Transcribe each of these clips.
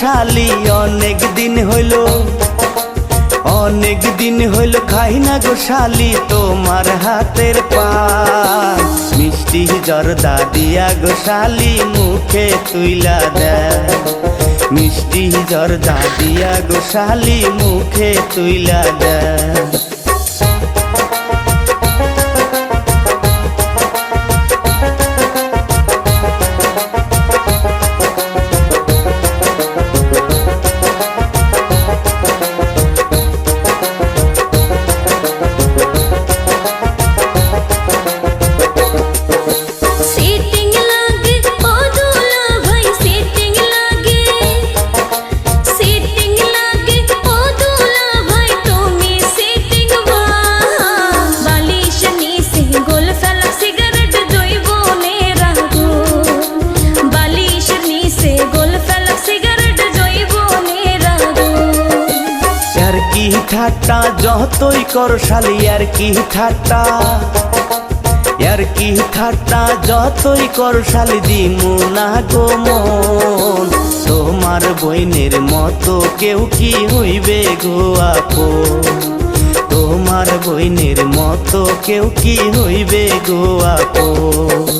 শালি অনেক দিন হইল, অনেক দিন হইল খাই না গো শালি, তোমার হাতের পান মিষ্টি জর্দা দিয়া গো শালি, মুখে তুইলা দেয় মিষ্টি জর্দা দিয়া গো শালি, মুখে তুইলা দেয় ঠাট্টা, যতই কর শালি, আর কি ঠাট্টা? আর কি ঠাট্টা, যতই কর শালি, দিমু না গো মন। তোমার বইনের মতো কেউ কি হইবে গো আপন? তোমার বইনের মতো কেউ কি হইবে গো আপন?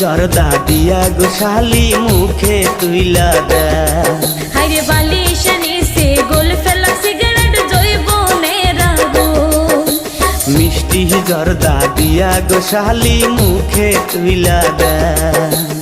জর্দা দিয়া গোশালি মুখে তুইলা দা। হাইরে বালি শানি সে গোল ফেলা সিগারেট জৈব নে রাগো। মিষ্টি জর্দা দিয়া গোশালি মুখে তুইলা দেন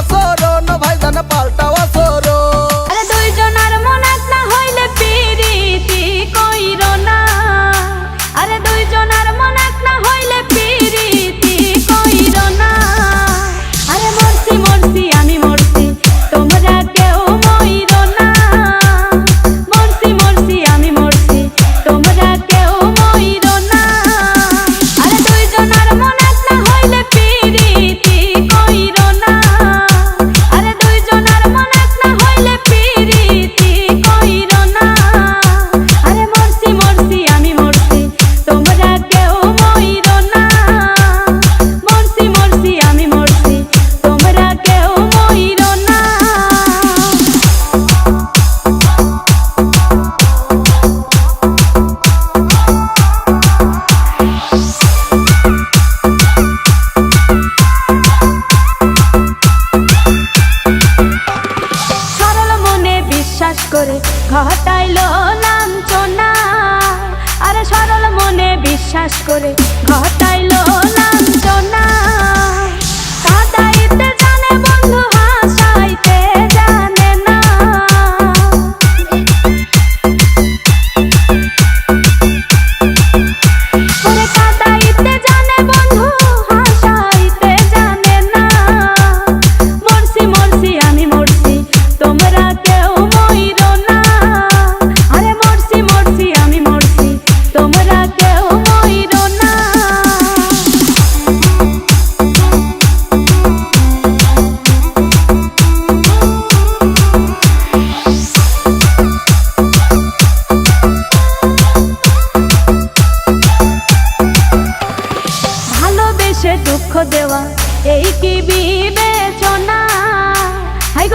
বিশ্বাস করে ঘটাইল লাঞ্চনা আর সরল মনে বিশ্বাস করে ঘটাইল লাঞ্চনা কাদাইতে জানে বন্ধু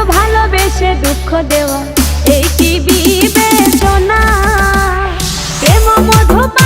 ভালোবেসে দুঃখ দেওয়া এই কি বিবেচনা? প্রেম মধুপা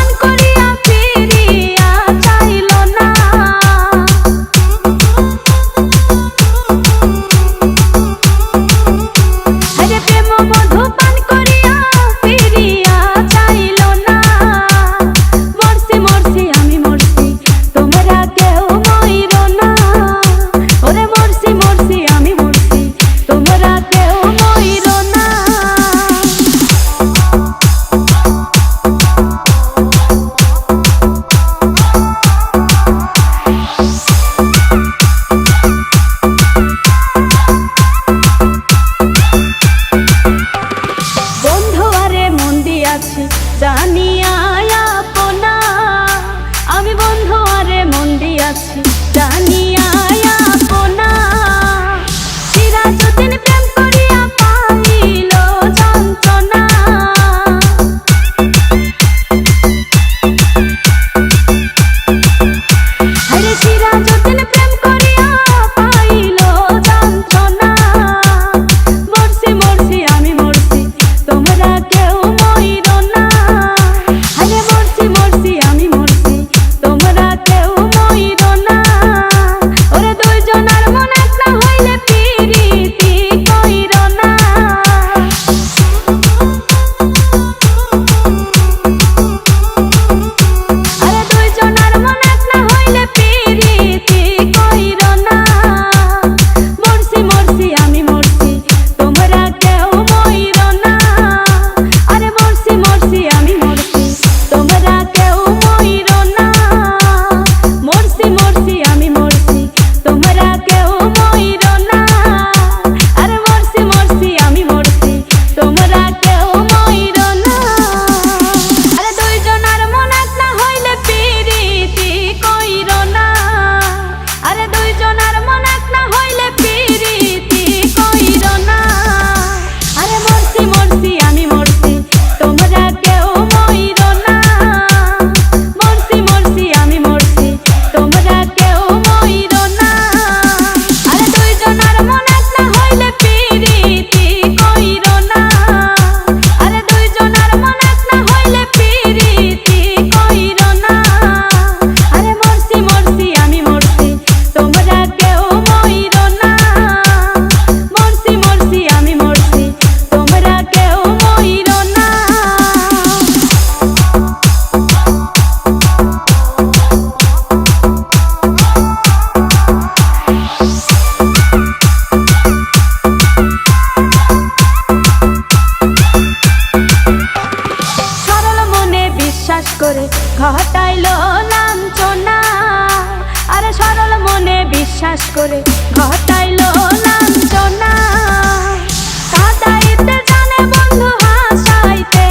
বিশ্বাস করে ঘটাইল লাঞ্চনা আর সরল মনে বিশ্বাস করে ঘটাইল লাঞ্ছনা। জানে বন্ধু হাসাইতে